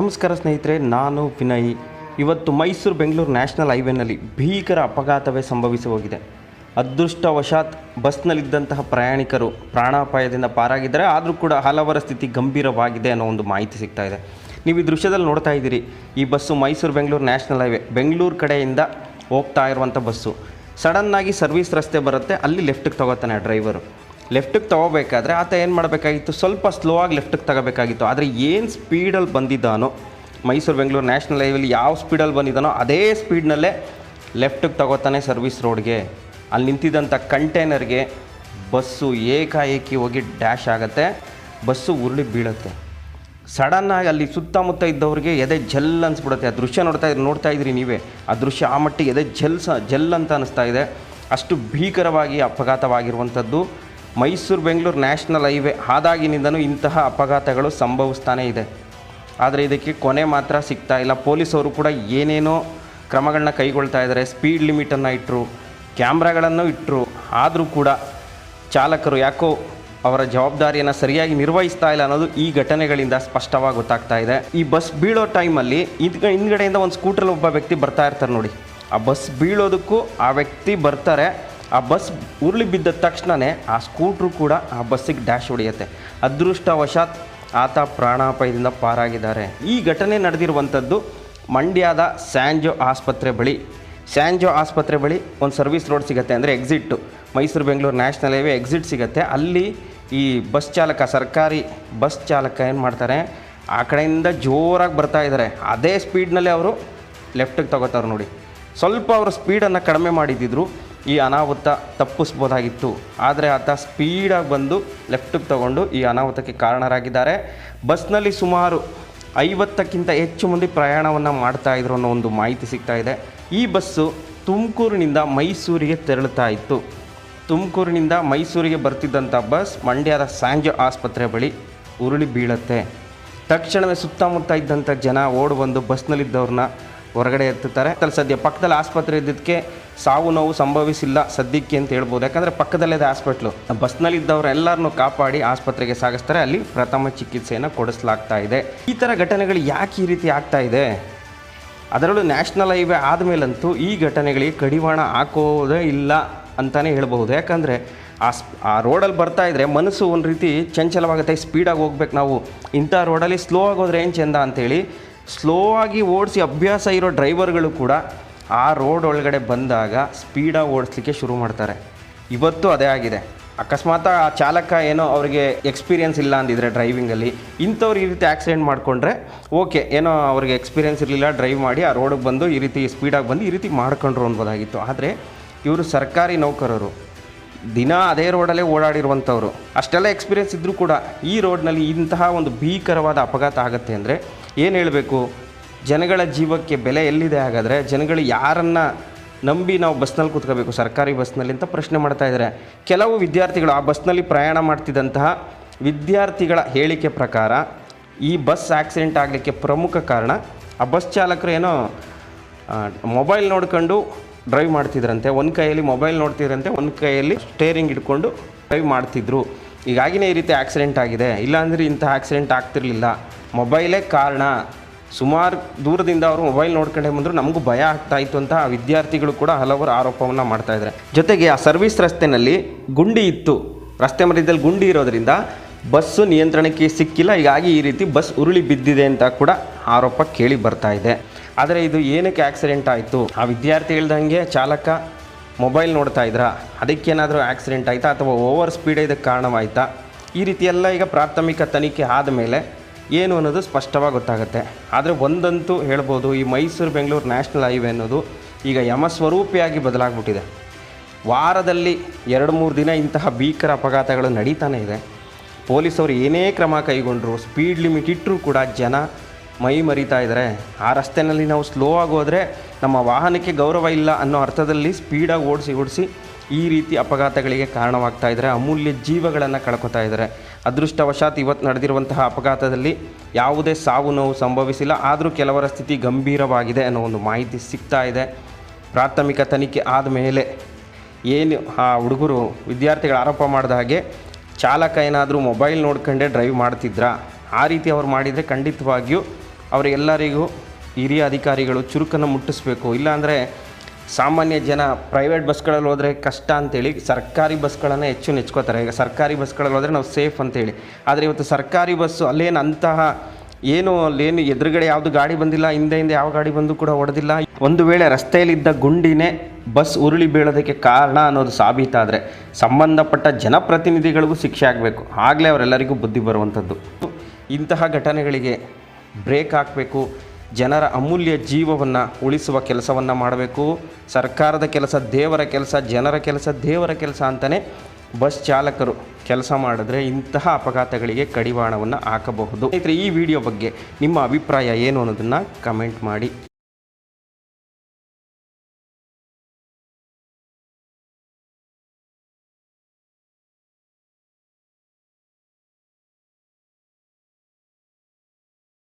ನಮಸ್ಕಾರ ಸ್ನೇಹಿತರೆ, ನಾನು ವಿನಯ್. ಇವತ್ತು ಮೈಸೂರು ಬೆಂಗಳೂರು ನ್ಯಾಷನಲ್ ಹೈವೇನಲ್ಲಿ ಭೀಕರ ಅಪಘಾತವೇ ಸಂಭವಿಸಿ ಹೋಗಿದೆ. ಅದೃಷ್ಟವಶಾತ್ ಬಸ್ನಲ್ಲಿದ್ದಂತಹ ಪ್ರಯಾಣಿಕರು ಪ್ರಾಣಾಪಾಯದಿಂದ ಪಾರಾಗಿದ್ದಾರೆ. ಆದರೂ ಕೂಡ ಹಲವರ ಸ್ಥಿತಿ ಗಂಭೀರವಾಗಿದೆ ಅನ್ನೋ ಒಂದು ಮಾಹಿತಿ ಸಿಗ್ತಾ ಇದೆ. ನೀವು ಈ ದೃಶ್ಯದಲ್ಲಿ ನೋಡ್ತಾ ಇದ್ದೀರಿ, ಈ bus Mysuru Bengaluru national highway, Bengaluru ಕಡೆಯಿಂದ ಹೋಗ್ತಾ ಇರುವಂಥ ಬಸ್ಸು. ಸಡನ್ನಾಗಿ ಸರ್ವಿಸ್ ರಸ್ತೆ ಬರುತ್ತೆ, ಅಲ್ಲಿ ಲೆಫ್ಟಿಗೆ ತಗೋತಾನೆ ಡ್ರೈವರು. ಲೆಫ್ಟಿಗೆ ತೊಗೋಬೇಕಾದ್ರೆ ಆತ ಏನು ಮಾಡಬೇಕಾಗಿತ್ತು? ಸ್ವಲ್ಪ ಸ್ಲೋ ಆಗಿ ಲೆಫ್ಟಿಗೆ ತಗೋಬೇಕಾಗಿತ್ತು. ಆದರೆ ಏನು ಸ್ಪೀಡಲ್ಲಿ ಬಂದಿದ್ದಾನೋ ಮೈಸೂರು ಬೆಂಗಳೂರು ನ್ಯಾಷನಲ್ ಹೈವೇಲಿ ಯಾವ ಸ್ಪೀಡಲ್ಲಿ ಬಂದಿದ್ದಾನೋ, ಅದೇ ಸ್ಪೀಡ್ನಲ್ಲೇ ಲೆಫ್ಟಿಗೆ ತಗೋತಾನೆ ಸರ್ವಿಸ್ ರೋಡ್ಗೆ ಅಲ್ಲಿ ನಿಂತಿದ್ದಂಥ ಕಂಟೈನರ್ಗೆ ಬಸ್ಸು ಏಕಾಏಕಿ ಹೋಗಿ ಡ್ಯಾಶ್ ಆಗುತ್ತೆ, ಬಸ್ಸು ಉರುಳಿ ಬೀಳುತ್ತೆ. ಸಡನ್ನಾಗಿ ಅಲ್ಲಿ ಸುತ್ತಮುತ್ತ ಇದ್ದವ್ರಿಗೆ ಎದೆ ಜಲ್ ಅನ್ಸಿಬಿಡುತ್ತೆ. ಆ ದೃಶ್ಯ ನೋಡ್ತಾ ಇದ್ರಿ ನೋಡ್ತಾ ಇದ್ರಿ ನೀವೇ. ಆ ದೃಶ್ಯ ಆ ಮಟ್ಟಿಗೆ ಎದೆ ಜಲ್ ಸ ಜಲ್ ಅಂತ ಅನ್ನಿಸ್ತಾ ಇದೆ. ಅಷ್ಟು ಭೀಕರವಾಗಿ ಅಪಘಾತವಾಗಿರುವಂಥದ್ದು. ಮೈಸೂರು ಬೆಂಗಳೂರು ನ್ಯಾಷನಲ್ ಹೈವೇ ಆದಾಗಿನಿಂದನೂ ಇಂತಹ ಅಪಘಾತಗಳು ಸಂಭವಿಸ್ತಾನೇ ಇದೆ. ಆದರೆ ಇದಕ್ಕೆ ಕೊನೆ ಮಾತ್ರ ಸಿಗ್ತಾ ಇಲ್ಲ. ಪೊಲೀಸವರು ಕೂಡ ಏನೇನೋ ಕ್ರಮಗಳನ್ನ ಕೈಗೊಳ್ತಾ ಇದ್ದಾರೆ. ಸ್ಪೀಡ್ ಲಿಮಿಟನ್ನು ಇಟ್ಟರು ಕ್ಯಾಮ್ರಾಗಳನ್ನು ಇಟ್ಟರು ಆದರೂ ಕೂಡ ಚಾಲಕರು ಯಾಕೋ ಅವರ ಜವಾಬ್ದಾರಿಯನ್ನು ಸರಿಯಾಗಿ ನಿರ್ವಹಿಸ್ತಾ ಇಲ್ಲ ಅನ್ನೋದು ಈ ಘಟನೆಗಳಿಂದ ಸ್ಪಷ್ಟವಾಗಿ ಗೊತ್ತಾಗ್ತಾ ಇದೆ. ಈ ಬಸ್ ಬೀಳೋ ಟೈಮಲ್ಲಿ ಇದ್ ಹಿಂದ್ಗಡೆಯಿಂದ ಒಂದು ಸ್ಕೂಟ್ರಲ್ಲಿ ಒಬ್ಬ ವ್ಯಕ್ತಿ ಬರ್ತಾ ಇರ್ತಾರೆ ನೋಡಿ. ಆ ಬಸ್ ಬೀಳೋದಕ್ಕೂ ಆ ವ್ಯಕ್ತಿ ಬರ್ತಾರೆ. ಆ ಬಸ್ ಉರುಳಿ ಬಿದ್ದ ತಕ್ಷಣವೇ ಆ ಸ್ಕೂಟ್ರು ಕೂಡ ಆ ಬಸ್ಸಿಗೆ ಡ್ಯಾಶ್ ಹೊಡೆಯುತ್ತೆ. ಅದೃಷ್ಟವಶಾತ್ ಆತ ಪ್ರಾಣಾಪಾಯದಿಂದ ಪಾರಾಗಿದ್ದಾರೆ. ಈ ಘಟನೆ ನಡೆದಿರುವಂಥದ್ದು ಮಂಡ್ಯದ ಸ್ಯಾಂಜೋ ಆಸ್ಪತ್ರೆ ಬಳಿ. ಸ್ಯಾಂಜೋ ಆಸ್ಪತ್ರೆ ಬಳಿ ಒಂದು ಸರ್ವಿಸ್ ರೋಡ್ ಸಿಗುತ್ತೆ ಅಂದರೆ exit Mysuru Bengaluru national highway exit ಸಿಗುತ್ತೆ. ಅಲ್ಲಿ ಈ ಬಸ್ ಚಾಲಕ, ಸರ್ಕಾರಿ ಬಸ್ ಚಾಲಕ ಏನು ಮಾಡ್ತಾರೆ? ಆ ಕಡೆಯಿಂದ ಜೋರಾಗಿ ಬರ್ತಾ ಇದ್ದಾರೆ. ಅದೇ ಸ್ಪೀಡ್ನಲ್ಲೇ ಅವರು ಲೆಫ್ಟಿಗೆ ತಗೋತಾರೆ ನೋಡಿ. ಸ್ವಲ್ಪ ಅವರು ಸ್ಪೀಡನ್ನು ಕಡಿಮೆ ಮಾಡಿದ್ದಿದ್ರು. ಈ ಅನಾಹುತ ತಪ್ಪಿಸ್ಬೋದಾಗಿತ್ತು. ಆದರೆ ಆತ ಸ್ಪೀಡಾಗಿ ಬಂದು ಲೆಫ್ಟಿಗೆ ತಗೊಂಡು ಈ ಅನಾಹುತಕ್ಕೆ ಕಾರಣರಾಗಿದ್ದಾರೆ. ಬಸ್ನಲ್ಲಿ ಸುಮಾರು ಐವತ್ತಕ್ಕಿಂತ ಹೆಚ್ಚು ಮಂದಿ ಪ್ರಯಾಣವನ್ನು ಮಾಡ್ತಾ ಇದ್ರು ಅನ್ನೋ ಒಂದು ಮಾಹಿತಿ ಸಿಗ್ತಾ ಇದೆ. ಈ ಬಸ್ಸು ತುಮಕೂರಿನಿಂದ ಮೈಸೂರಿಗೆ ತೆರಳುತ್ತಾ ಇತ್ತು. ತುಮಕೂರಿನಿಂದ ಮೈಸೂರಿಗೆ ಬರ್ತಿದ್ದಂಥ ಬಸ್ ಮಂಡ್ಯದ ಸ್ಯಾಂಜೋ ಆಸ್ಪತ್ರೆ ಬಳಿ ಉರುಳಿ ಬೀಳತ್ತೆ. ತಕ್ಷಣವೇ ಸುತ್ತಮುತ್ತ ಇದ್ದಂಥ ಜನ ಓಡಿ ಬಂದು ಬಸ್ನಲ್ಲಿದ್ದವ್ರನ್ನ ಹೊರಗಡೆ ಎತ್ತಿರ್ತಾರೆ ಸದ್ಯ ಪಕ್ಕದಲ್ಲಿ ಆಸ್ಪತ್ರೆ ಇದ್ದಕ್ಕೆ ಸಾವು ನೋವು ಸಂಭವಿಸಿಲ್ಲ ಸದ್ಯಕ್ಕೆ ಅಂತ ಹೇಳ್ಬೋದು. ಯಾಕಂದರೆ ಪಕ್ಕದಲ್ಲೇ ಹಾಸ್ಪಿಟ್ಲು. ಬಸ್ನಲ್ಲಿದ್ದವರೆಲ್ಲರನ್ನೂ ಕಾಪಾಡಿ ಆಸ್ಪತ್ರೆಗೆ ಸಾಗಿಸ್ತಾರೆ. ಅಲ್ಲಿ ಪ್ರಥಮ ಚಿಕಿತ್ಸೆಯನ್ನು ಕೊಡಿಸಲಾಗ್ತಾ ಇದೆ. ಈ ಥರ ಘಟನೆಗಳು ಯಾಕೆ ಈ ರೀತಿ ಆಗ್ತಾ ಇದೆ? ಅದರಲ್ಲೂ ನ್ಯಾಷನಲ್ ಹೈವೇ ಆದಮೇಲಂತೂ ಈ ಘಟನೆಗಳಿಗೆ ಕಡಿವಾಣ ಹಾಕೋದೇ ಇಲ್ಲ ಅಂತಲೇ ಹೇಳ್ಬೋದು ಯಾಕಂದರೆ ಆ ಸ್ ಆ ರೋಡಲ್ಲಿ ಬರ್ತಾ ಇದ್ದರೆ ಮನಸ್ಸು ಒಂದು ರೀತಿ ಚಂಚಲವಾಗುತ್ತೆ. ಸ್ಪೀಡಾಗಿ ಹೋಗ್ಬೇಕು ನಾವು. ಇಂಥ ರೋಡಲ್ಲಿ ಸ್ಲೋ ಆಗೋದ್ರೆ ಏನು ಚೆಂದ ಅಂತೇಳಿ ಸ್ಲೋ ಆಗಿ ಓಡಿಸಿ ಅಭ್ಯಾಸ ಇರೋ ಡ್ರೈವರ್ಗಳು ಕೂಡ ಆ ರೋಡ್ ಒಳಗಡೆ ಬಂದಾಗ ಸ್ಪೀಡಾಗಿ ಓಡಿಸ್ಲಿಕ್ಕೆ ಶುರು ಮಾಡ್ತಾರೆ. ಇವತ್ತು ಅದೇ ಆಗಿದೆ. ಅಕಸ್ಮಾತ್ ಆ ಚಾಲಕ ಏನೋ ಅವರಿಗೆ ಎಕ್ಸ್ಪೀರಿಯೆನ್ಸ್ ಇಲ್ಲ ಅಂದಿದ್ರೆ ಡ್ರೈವಿಂಗಲ್ಲಿ, ಇಂಥವ್ರು ಈ ರೀತಿ ಆಕ್ಸಿಡೆಂಟ್ ಮಾಡಿಕೊಂಡ್ರೆ ಓಕೆ, ಏನೋ ಅವ್ರಿಗೆ ಎಕ್ಸ್ಪೀರಿಯನ್ಸ್ ಇರಲಿಲ್ಲ, ಡ್ರೈವ್ ಮಾಡಿ ಆ ರೋಡಿಗೆ ಬಂದು ಈ ರೀತಿ ಸ್ಪೀಡಾಗಿ ಬಂದು ಈ ರೀತಿ ಮಾಡ್ಕೊಂಡ್ರು ಅನ್ಬೋದಾಗಿತ್ತು. ಆದರೆ ಇವರು ಸರ್ಕಾರಿ ನೌಕರರು, ದಿನ ಅದೇ ರೋಡಲ್ಲೇ ಓಡಾಡಿರುವಂಥವ್ರು, ಅಷ್ಟೆಲ್ಲ ಎಕ್ಸ್ಪೀರಿಯನ್ಸ್ ಇದ್ದರೂ ಕೂಡ ಈ ರೋಡ್ನಲ್ಲಿ ಇಂತಹ ಒಂದು ಭೀಕರವಾದ ಅಪಘಾತ ಆಗುತ್ತೆ ಅಂದರೆ ಏನು ಹೇಳಬೇಕು? ಜನಗಳ ಜೀವಕ್ಕೆ ಬೆಲೆ ಎಲ್ಲಿದೆ ಹಾಗಾದರೆ? ಜನಗಳು ಯಾರನ್ನು ನಂಬಿ ನಾವು ಬಸ್ನಲ್ಲಿ ಕೂತ್ಕೋಬೇಕು? ಸರ್ಕಾರಿ ಬಸ್ನಲ್ಲಿ ಅಂತ ಪ್ರಶ್ನೆ ಮಾಡ್ತಾ ಇದ್ದಾರೆ ಕೆಲವು ವಿದ್ಯಾರ್ಥಿಗಳು ಆ ಬಸ್ನಲ್ಲಿ ಪ್ರಯಾಣ ಮಾಡ್ತಿದ್ದಂತಹ ವಿದ್ಯಾರ್ಥಿಗಳ ಹೇಳಿಕೆ ಪ್ರಕಾರ ಈ ಬಸ್ ಆಕ್ಸಿಡೆಂಟ್ ಆಗಲಿಕ್ಕೆ ಪ್ರಮುಖ ಕಾರಣ ಆ ಬಸ್ ಚಾಲಕರು ಏನೋ ಮೊಬೈಲ್ ನೋಡ್ಕೊಂಡು ಡ್ರೈವ್ ಮಾಡ್ತಿದ್ರಂತೆ. ಒಂದು ಕೈಯಲ್ಲಿ ಮೊಬೈಲ್ ನೋಡ್ತಿದ್ರಂತೆ, ಒಂದು ಕೈಯಲ್ಲಿ ಸ್ಟೇರಿಂಗ್ ಇಟ್ಕೊಂಡು ಡ್ರೈವ್ ಮಾಡ್ತಿದ್ರು. ಹೀಗಾಗಿನೇ ಈ ರೀತಿ ಆಕ್ಸಿಡೆಂಟ್ ಆಗಿದೆ. ಇಲ್ಲಾಂದರೆ ಇಂಥ ಆಕ್ಸಿಡೆಂಟ್ ಆಗ್ತಿರ್ಲಿಲ್ಲ. ಮೊಬೈಲೇ ಕಾರಣ. ಸುಮಾರು ದೂರದಿಂದ ಅವರು ಮೊಬೈಲ್ ನೋಡ್ಕೊಂಡೆ ಬಂದರು ನಮಗೂ ಭಯ ಆಗ್ತಾ ಇತ್ತು ಅಂತ ವಿದ್ಯಾರ್ಥಿಗಳು ಕೂಡ ಹಲವರು ಆರೋಪವನ್ನು ಮಾಡ್ತಾ ಇದ್ದಾರೆ ಜೊತೆಗೆ ಆ ಸರ್ವಿಸ್ ರಸ್ತೆಯಲ್ಲಿ ಗುಂಡಿ ಇತ್ತು. ರಸ್ತೆ ಮಧ್ಯದಲ್ಲಿ ಗುಂಡಿ ಇರೋದರಿಂದ ಬಸ್ಸು ನಿಯಂತ್ರಣಕ್ಕೆ ಸಿಕ್ಕಿಲ್ಲ. ಹೀಗಾಗಿ ಈ ರೀತಿ ಬಸ್ ಉರುಳಿ ಬಿದ್ದಿದೆ ಅಂತ ಕೂಡ ಆರೋಪ ಕೇಳಿ ಬರ್ತಾ ಇದೆ. ಆದರೆ ಇದು ಏನಕ್ಕೆ ಆಕ್ಸಿಡೆಂಟ್ ಆಯಿತು? ಆ ವಿದ್ಯಾರ್ಥಿ ಹೇಳ್ದಂಗೆ ಚಾಲಕ ಮೊಬೈಲ್ ನೋಡ್ತಾ ಇದ್ರಾ? ಅದಕ್ಕೇನಾದರೂ ಆಕ್ಸಿಡೆಂಟ್ ಆಯಿತಾ ಅಥವಾ ಓವರ್ ಸ್ಪೀಡ್ ಇದಕ್ಕೆ ಕಾರಣವಾಯಿತಾ? ಈ ರೀತಿ ಎಲ್ಲ ಈಗ ಪ್ರಾಥಮಿಕ ತನಿಖೆ ಆದಮೇಲೆ ಏನು ಅನ್ನೋದು ಸ್ಪಷ್ಟವಾಗಿ ಗೊತ್ತಾಗುತ್ತೆ. ಆದರೆ ಒಂದಂತೂ ಹೇಳ್ಬೋದು, ಈ ಮೈಸೂರು ಬೆಂಗಳೂರು ನ್ಯಾಷನಲ್ ಹೈವೇ ಅನ್ನೋದು ಈಗ ಯಮಸ್ವರೂಪಿಯಾಗಿ ಬದಲಾಗ್ಬಿಟ್ಟಿದೆ. ವಾರದಲ್ಲಿ ಎರಡು ಮೂರು ದಿನ ಇಂತಹ ಭೀಕರ ಅಪಘಾತಗಳು ನಡೀತಾನೆ ಇದೆ. ಪೊಲೀಸವರು ಏನೇ ಕ್ರಮ ಕೈಗೊಂಡರು, ಸ್ಪೀಡ್ ಲಿಮಿಟ್ ಇಟ್ಟರೂ ಕೂಡ ಜನ ಮೈ ಮರಿತಾ ಇದ್ದಾರೆ ಆ ರಸ್ತೆಯಲ್ಲಿ ನಾವು ಸ್ಲೋ ಆಗೋದ್ರೆ ನಮ್ಮ ವಾಹನಕ್ಕೆ ಗೌರವ ಇಲ್ಲ ಅನ್ನೋ ಅರ್ಥದಲ್ಲಿ ಸ್ಪೀಡಾಗಿ ಓಡಿಸಿ ಓಡಿಸಿ ಈ ರೀತಿ ಅಪಘಾತಗಳಿಗೆ ಕಾರಣವಾಗ್ತಾ ಇದ್ದಾರೆ ಅಮೂಲ್ಯ ಜೀವಗಳನ್ನು ಕಳ್ಕೊತಾ ಇದ್ದಾರೆ ಅದೃಷ್ಟವಶಾತ್ ಇವತ್ತು ನಡೆದಿರುವಂತಹ ಅಪಘಾತದಲ್ಲಿ ಯಾವುದೇ ಸಾವು ನೋವು ಸಂಭವಿಸಿಲ್ಲ. ಆದರೂ ಕೆಲವರ ಸ್ಥಿತಿ ಗಂಭೀರವಾಗಿದೆ ಅನ್ನೋ ಒಂದು ಮಾಹಿತಿ ಸಿಗ್ತಾ ಇದೆ. ಪ್ರಾಥಮಿಕ ತನಿಖೆ ಆದ ಮೇಲೆ ಏನು ಆ ಹುಡುಗರು ವಿದ್ಯಾರ್ಥಿಗಳು ಆರೋಪ ಮಾಡಿದ ಹಾಗೆ ಚಾಲಕ ಏನಾದರೂ ಮೊಬೈಲ್ ನೋಡ್ಕೊಂಡೇ ಡ್ರೈವ್ ಮಾಡ್ತಿದ್ರಾ? ಆ ರೀತಿ ಅವ್ರು ಮಾಡಿದರೆ ಖಂಡಿತವಾಗಿಯೂ ಅವರೆಲ್ಲರಿಗೂ ಹಿರಿಯ ಅಧಿಕಾರಿಗಳು ಚುರುಕನ್ನು ಮುಟ್ಟಿಸ್ಬೇಕು. ಇಲ್ಲಾಂದರೆ ಸಾಮಾನ್ಯ ಜನ ಪ್ರೈವೇಟ್ ಬಸ್ಗಳಲ್ಲಿ ಹೋದರೆ ಕಷ್ಟ ಅಂತೇಳಿ ಸರ್ಕಾರಿ ಬಸ್ಗಳನ್ನು ಹೆಚ್ಚು ನೆಚ್ಕೋತಾರೆ. ಈಗ ಸರ್ಕಾರಿ ಬಸ್ಗಳಲ್ಲಿ ಹೋದರೆ ನಾವು ಸೇಫ್ ಅಂತೇಳಿ. ಆದರೆ ಇವತ್ತು ಸರ್ಕಾರಿ ಬಸ್ಸು ಅಲ್ಲೇನು ಅಂತಹ ಏನು ಅಲ್ಲೇನು ಎದುರುಗಡೆ ಯಾವುದು ಗಾಡಿ ಬಂದಿಲ್ಲ, ಹಿಂದೆ ಹಿಂದೆ ಯಾವ ಗಾಡಿ ಬಂದು ಕೂಡ ಹೊಡೆದಿಲ್ಲ ಒಂದು ವೇಳೆ ರಸ್ತೆಯಲ್ಲಿದ್ದ ಗುಂಡಿನೇ ಬಸ್ ಉರುಳಿ ಬೀಳೋದಕ್ಕೆ ಕಾರಣ ಅನ್ನೋದು ಸಾಬೀತಾದರೆ ಸಂಬಂಧಪಟ್ಟ ಜನಪ್ರತಿನಿಧಿಗಳಿಗೂ ಶಿಕ್ಷೆ ಆಗಬೇಕು. ಆಗಲೇ ಅವರೆಲ್ಲರಿಗೂ ಬುದ್ಧಿ ಬರುವಂಥದ್ದು. ಇಂತಹ ಘಟನೆಗಳಿಗೆ ಬ್ರೇಕ್ ಹಾಕಬೇಕು. ಜನರ ಅಮೂಲ್ಯ ಜೀವವನ್ನು ಉಳಿಸುವ ಕೆಲಸವನ್ನು ಮಾಡಬೇಕು. ಸರ್ಕಾರದ ಕೆಲಸ ದೇವರ ಕೆಲಸ, ಜನರ ಕೆಲಸ ದೇವರ ಕೆಲಸ ಅಂತಲೇ ಬಸ್ ಚಾಲಕರು ಕೆಲಸ ಮಾಡಿದ್ರೆ ಇಂತಹ ಅಪಘಾತಗಳಿಗೆ ಕಡಿವಾಣವನ್ನು ಹಾಕಬಹುದು. ಸ್ನೇಹಿತರೆ, ಈ ವಿಡಿಯೋ ಬಗ್ಗೆ ನಿಮ್ಮ ಅಭಿಪ್ರಾಯ ಏನು ಅನ್ನೋದನ್ನು ಕಮೆಂಟ್ ಮಾಡಿ.